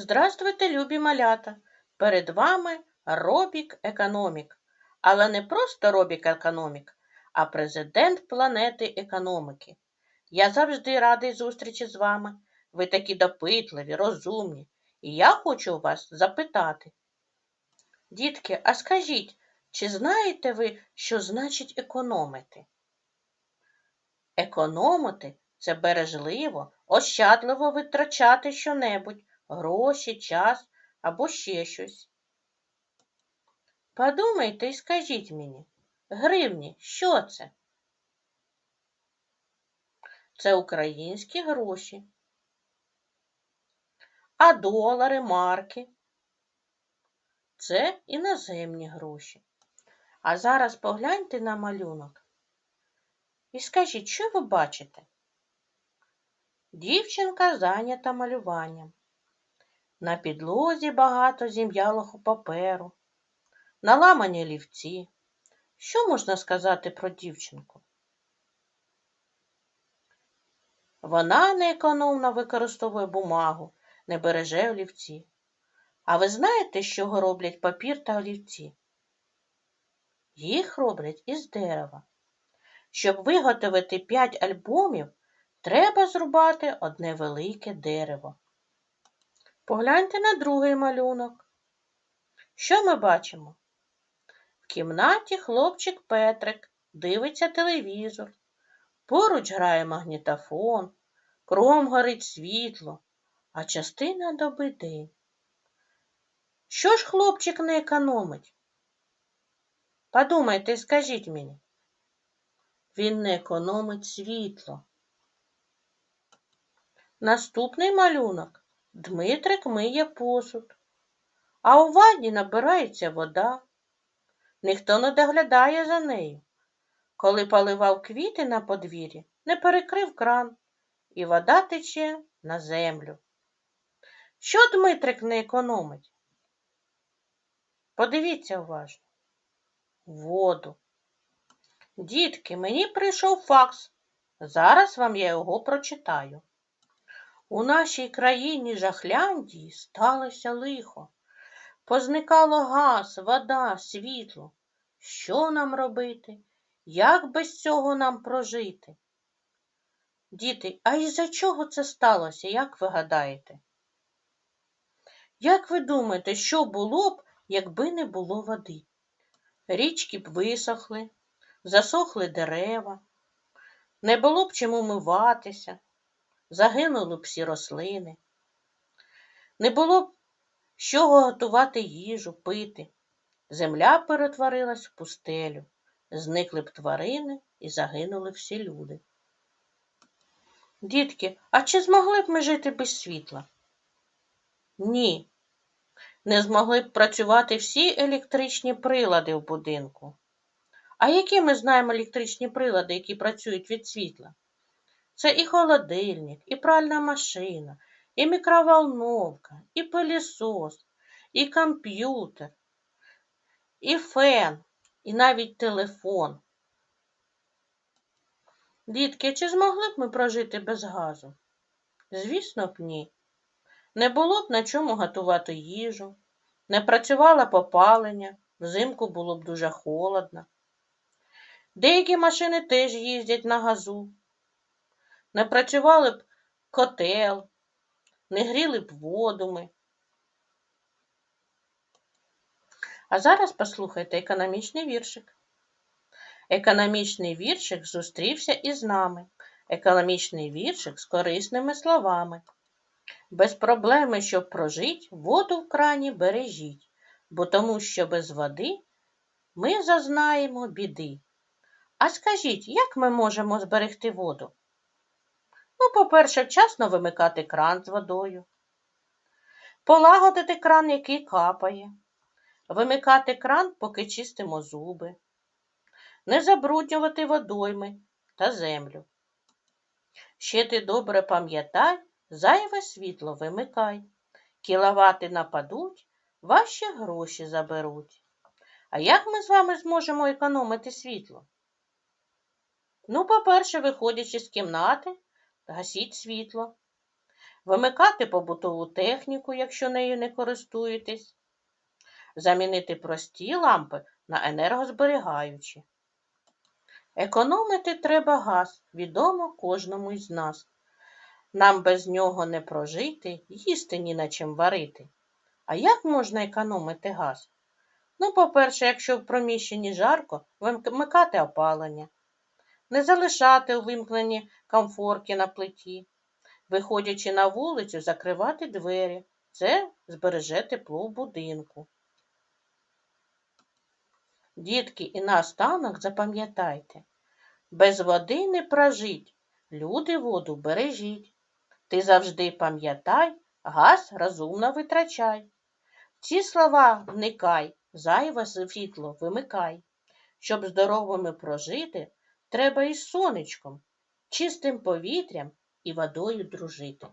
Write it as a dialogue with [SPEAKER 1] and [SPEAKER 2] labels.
[SPEAKER 1] Здравствуйте, любі малята! Перед вами Робік Економік. Але не просто Робік Економік, а президент планети економіки. Я завжди радий зустрічі з вами. Ви такі допитливі, розумні. І я хочу вас запитати. Дітки, а скажіть, чи знаєте ви, що значить економити? Економити це бережливо, ощадливо витрачати щонебудь, гроші, час або ще щось. Подумайте і скажіть мені, гривні, що це? Це українські гроші. А долари, марки це іноземні гроші. А зараз погляньте на малюнок. І скажіть, що ви бачите? Дівчинка зайнята малюванням. На підлозі багато зім'ялого паперу, наламані олівці. Що можна сказати про дівчинку? Вона неекономно використовує бумагу, не береже олівці. А ви знаєте, з чого роблять папір та олівці? Їх роблять із дерева. Щоб виготовити 5 альбомів, треба зрубати одне велике дерево. Погляньте на другий малюнок. Що ми бачимо? В кімнаті хлопчик Петрик дивиться телевізор. Поруч грає магнітофон, кром горить світло, а частина доби день. Що ж хлопчик не економить? Подумайте, і скажіть мені. Він не економить світло. Наступний малюнок. Дмитрик миє посуд, а у ванні набирається вода. Ніхто не доглядає за нею. Коли поливав квіти на подвір'ї, не перекрив кран, і вода тече на землю. Що Дмитрик не економить? Подивіться уважно. Воду. Дітки, мені прийшов факс. Зараз вам я його прочитаю. У нашій країні Жахляндії сталося лихо. Позникало газ, вода, світло. Що нам робити? Як без цього нам прожити? Діти, а із-за чого це сталося, як ви гадаєте? Як ви думаєте, що було б, якби не було води? Річки б висохли, засохли дерева, не було б чим умиватися, загинули б всі рослини, не було б чого готувати їжу, пити. Земля перетворилась в пустелю, зникли б тварини і загинули всі люди. Дітки, а чи змогли б ми жити без світла? Ні. Не змогли б працювати всі електричні прилади в будинку. А які ми знаємо електричні прилади, які працюють від світла? Це і холодильник, і пральна машина, і мікроволновка, і пилісос, і комп'ютер, і фен, і навіть телефон. Дітки, чи змогли б ми прожити без газу? Звісно б, ні. Не було б на чому готувати їжу, не працювало б опалення, взимку було б дуже холодно. Деякі машини теж їздять на газу. Не працювали б котел, не гріли б воду. А зараз послухайте економічний віршик. Економічний віршик зустрівся із нами. Економічний віршик з корисними словами. Без проблеми, щоб прожить, воду в крані бережіть, бо тому, що без води ми зазнаємо біди. А скажіть, як ми можемо зберегти воду? Ну, по-перше, вчасно вимикати кран з водою, полагодити кран, який капає, вимикати кран, поки чистимо зуби, не забруднювати водойми та землю. Ще ти добре пам'ятай, зайве світло вимикай, кіловати нападуть, ваші гроші заберуть. А як ми з вами зможемо економити світло? Ну, по-перше, виходячи з кімнати, гасіть світло. вимикати побутову техніку, якщо нею не користуєтесь, замінити прості лампи на енергозберігаючі. Економити треба газ, відомо кожному із нас. Нам без нього не прожити, їсти ні на чим варити. А як можна економити газ? Ну, по-перше, якщо в приміщенні жарко, вимикати опалення, не залишати увімкнені комфорки на плиті, виходячи на вулицю, закривати двері. Це збереже тепло в будинку. Дітки, і наостанок запам'ятайте, без води не прожить, люди воду бережіть. Ти завжди пам'ятай, газ розумно витрачай. Ці слова вникай, зайве світло вимикай. Щоб здоровими прожити, треба із сонечком, чистим повітрям і водою дружити.